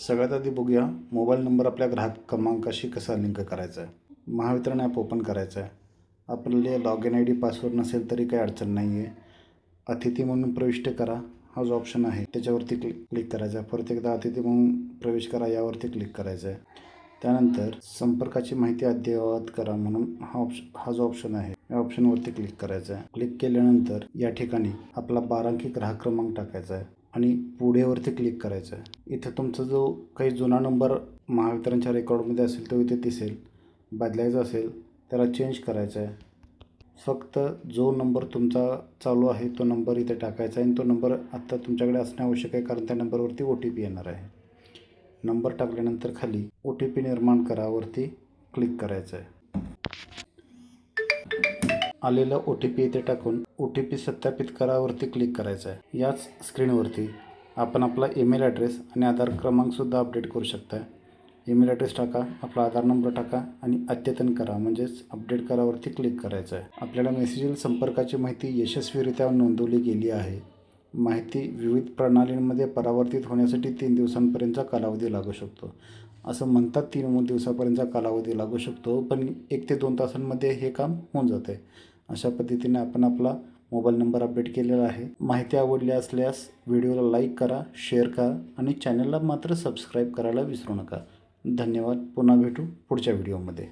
सगळ्यात आधी बघूया मोबाईल नंबर आपल्या ग्राहक क्रमांकाशी कसा लिंक करायचा आहे. महावितरण ॲप ओपन करायचं आहे. आपल्याला log in I D password नसेल तरी काही अडचण नाही आहे अतिथी म्हणून प्रविष्ट करा. हा जो ऑप्शन आहे त्याच्यावरती क्लिक क्लिक करायचा आहे. परत एकदा अतिथी म्हणून प्रवेश करा यावरती क्लिक करायचं आहे. त्यानंतर संपर्काची माहिती अद्ययावत करा म्हणून हा ऑप्शन हा जो ऑप्शन आहे या ऑप्शनवरती क्लिक करायचा आहे. क्लिक केल्यानंतर या ठिकाणी आपला बारांकी ग्राहक क्रमांक टाकायचा आहे. आणि पुढेवरती क्लिक करायचं आहे इथं तुमचा जो काही जुना नंबर महावितरणच्या रेकॉर्डमध्ये असेल तो इथे दिसेल. बदलायचा असेल त्याला चेंज करायचा आहे फक्त जो नंबर तुमचा चालू आहे तो नंबर इथे टाकायचा आहे आणि तो नंबर आत्ता तुमच्याकडे असणे आवश्यक आहे कारण त्या नंबरवरती ओ टी पी येणार आहे. नंबर टाकल्यानंतर खाली ओ टी पी निर्माण करावरती क्लिक करायचं आहे आलेला ओ टी पी इथे टाकून ओ टी पी सत्यापित करावरती क्लिक करायचं आहे याच स्क्रीनवरती आपण आपला ईमेल ॲड्रेस आणि आधार क्रमांकसुद्धा अपडेट करू शकता ईमेल ॲड्रेस टाका आपला आधार नंबर टाका आणि अद्यतन करा म्हणजेच अपडेट करावरती क्लिक करायचं आहे आपल्याला मेसेजल संपर्काची माहिती यशस्वीरित्या नोंदवली गेली आहे. माहिती विविध प्रणालींमध्ये परावर्तित होण्यासाठी तीन दिवसांपर्यंतचा कालावधी लागू शकतो. असं म्हणतात तीन दिवसापर्यंतचा कालावधी लागू शकतो पण एक ते दोन तासांमध्ये हे काम होऊन जातं. आहे अशा पद्धतीने आपण आपला मोबाईल नंबर अपडेट केलेला आहे. माहिती आवडली असल्यास व्हिडिओला लाईक करा शेअर करा आणि चॅनलला मात्र सबस्क्राईब करायला विसरू नका. धन्यवाद. पुन्हा भेटू पुढच्या व्हिडिओमध्ये.